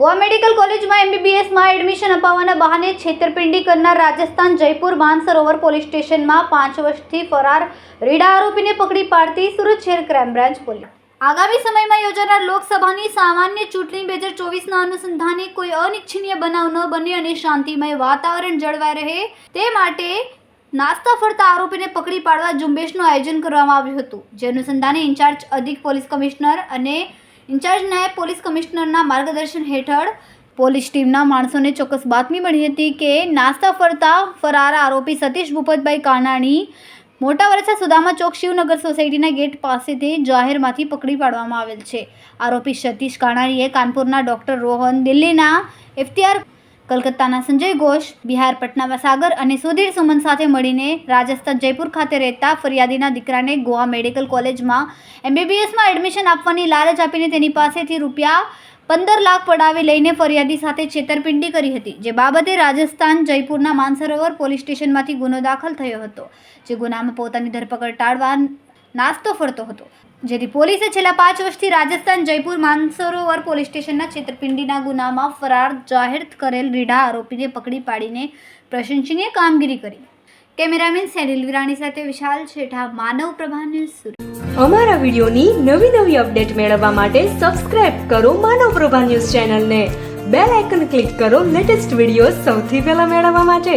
Goa medical કોલેજમાં એમબીબીએસમાં admission અપાવવાના બહાને છેતરપિંડી કરનાર રાજસ્થાન જયપુર માનસરોવર પોલીસ સ્ટેશનમાં પાંચ વર્ષથી ફરાર રીડા આરોપીને પકડી પાડતી સુરત શહેર ક્રાઇમ બ્રાન્ચ પોલીસ. આગામી સમયમાં યોજાનાર લોકસભાની સામાન્ય ચૂંટણી બે હજાર ચોવીસના અનુસંધાને કોઈ અનિચ્છનીય બનાવ ન બને અને શાંતિમય વાતાવરણ જળવાઈ રહે તે માટે નાસ્તા ફરતા આરોપીને પકડી પાડવા ઝુંબેશનું આયોજન કરવામાં આવ્યું હતું. જે અનુસંધાને ઇન્ચાર્જ અધિક પોલીસ કમિશનર અને ઇન્ચાર્જ નાયબ પોલીસ કમિશનરના માર્ગદર્શન હેઠળ પોલીસ ટીમના માણસોને ચોક્કસ બાતમી મળી હતી કે નાસ્તા ફરતા ફરાર આરોપી સતીશ ભૂપતભાઈ કાનાણી મોટા વરસા સુદામા ચોક શિવનગર સોસાયટીના ગેટ પાસેથી જાહેરમાંથી પકડી પાડવામાં આવેલ છે. આરોપી સતીશ કાનાણીએ કાનપુરના ડૉક્ટર રોહન દિલ્હીના ઇફ્તિયાર કલકત્તાના સંજય ઘોષ, બિહાર પટનામાં સાગર અને સુધીર સુમન સાથે મળીને રાજસ્થાન જયપુર ખાતે રહેતા ફરિયાદીના દીકરાને ગોવા મેડિકલ કોલેજમાં એમબીબીએસમાં એડમિશન આપવાની લાલચ આપીને તેની પાસેથી રૂપિયા પંદર લાખ પડાવી લઈને ફરિયાદી સાથે છેતરપિંડી કરી હતી, જે બાબતે રાજસ્થાન જયપુરના માનસરોવર પોલીસ સ્ટેશનમાંથી ગુનો દાખલ થયો હતો, જે ગુનામાં પોતાની ધરપકડ ટાળવા નાસ્તો ફરતો હતો. જેથી પોલીસે છેલ્લા પાંચ વર્ષથી રાજસ્થાન જયપુર માનસરોવર પોલીસ સ્ટેશનના છેતરપિંડીના ગુનામાં ફરાર જાહેર કરેલ રીઢા આરોપીને પકડી પાડીને પ્રશંસનીય કામગીરી કરી. કેમેરામેન સેનિલ વિરાણી સાથે વિશાલ છેઠા, માનવ પ્રભા ન્યૂઝ અમારા વિડીયોની નવી નવી અપડેટ મેળવવા માટે સબસ્ક્રાઇબ કરો માનવ પ્રભા ન્યૂઝ ચેનલને. બેલ આઇકન ક્લિક કરો લેટેસ્ટ વીડિયો સૌથી પહેલા મેળવવા માટે.